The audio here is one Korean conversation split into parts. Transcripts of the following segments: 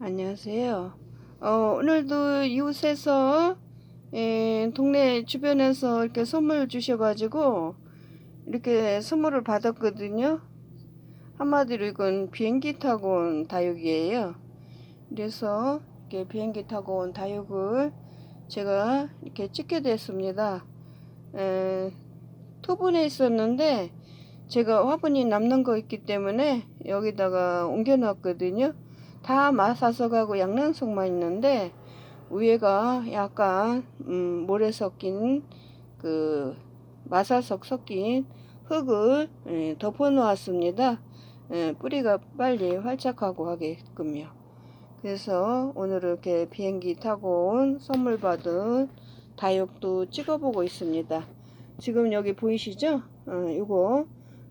안녕하세요. 어, 오늘도 이웃에서 예, 동네 주변에서 이렇게 선물 주셔가지고 이렇게 선물을 받았거든요. 한마디로 이건 비행기 타고 온 다육이에요. 그래서 이렇게 비행기 타고 온 다육을 제가 이렇게 찍게 됐습니다. 에, 토분에 있었는데 제가 화분이 남는 거 있기 때문에 여기다가 옮겨 놨거든요. 다 마사석하고 양난석만 있는데 위에가 약간 음, 모래 섞인 그 마사석 섞인 흙을 예, 덮어 놓았습니다. 예, 뿌리가 빨리 활착하고 하게끔요. 그래서 오늘 이렇게 비행기 타고 온 선물 받은 다육도 찍어보고 있습니다. 지금 여기 보이시죠? 어, 요거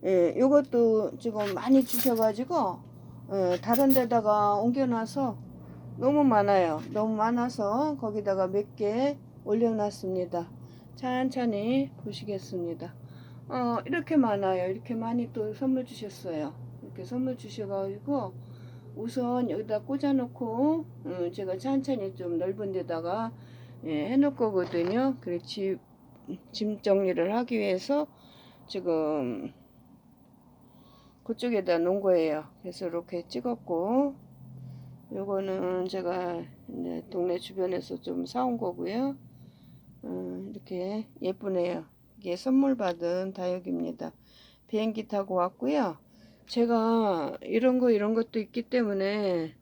예, 요것도 지금 많이 주셔가지고 예, 다른 데다가 옮겨놔서 너무 많아요. 너무 많아서 거기다가 몇 개 올려놨습니다. 천천히 보시겠습니다. 어, 이렇게 많아요. 이렇게 많이 또 선물 주셨어요. 이렇게 선물 주셔가지고 우선 여기다 꽂아놓고 음, 제가 천천히 좀 넓은 데다가 예, 해놓을 거거든요. 그래 집, 짐 정리를 하기 위해서 지금 그쪽에다 놓은 거예요. 그래서 이렇게 찍었고 요거는 제가 동네 주변에서 좀 사온 거고요. 음, 이렇게 예쁘네요. 이게 선물 받은 다육입니다. 비행기 타고 왔고요. 제가 이런 거 이런 것도 있기 때문에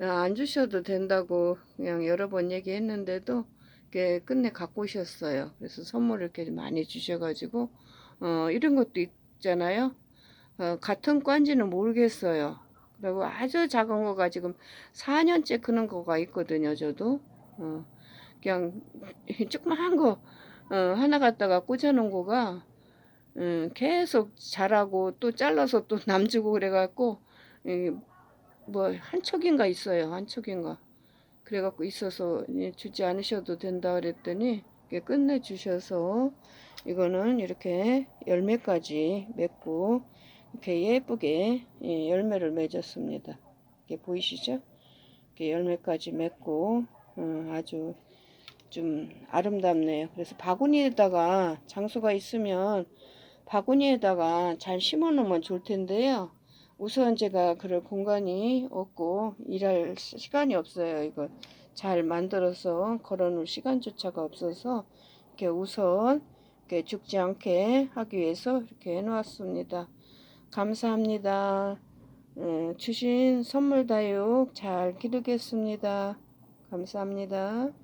안 주셔도 된다고 그냥 여러 번 얘기했는데도 이렇게 끝내 갖고 오셨어요. 그래서 선물을 이렇게 많이 주셔가지고 어, 이런 것도 있잖아요. 어, 같은 과인지는 모르겠어요. 그리고 아주 작은 거가 지금 4년째 크는 거가 있거든요, 저도. 어, 그냥 조그만 거 어, 하나 갖다가 꽂아놓은 거가 음, 계속 자라고 또 잘라서 또 남주고 그래갖고 뭐한 척인가 있어요, 한 척인가. 그래갖고 있어서 예, 주지 않으셔도 된다 그랬더니 끝내 주셔서 이거는 이렇게 열매까지 맺고 이렇게 예쁘게 예, 열매를 맺었습니다. 이게 보이시죠? 이렇게 열매까지 맺고 어, 아주 좀 아름답네요. 그래서 바구니에다가 장소가 있으면 바구니에다가 잘 심어 놓으면 좋을 텐데요. 우선 제가 그럴 공간이 없고 일할 시간이 없어요. 이거 잘 만들어서 걸어 놓을 시간조차가 없어서 이렇게 우선 이렇게 죽지 않게 하기 위해서 이렇게 해 놓았습니다. 감사합니다. 음, 주신 선물 다육 잘 기르겠습니다. 감사합니다.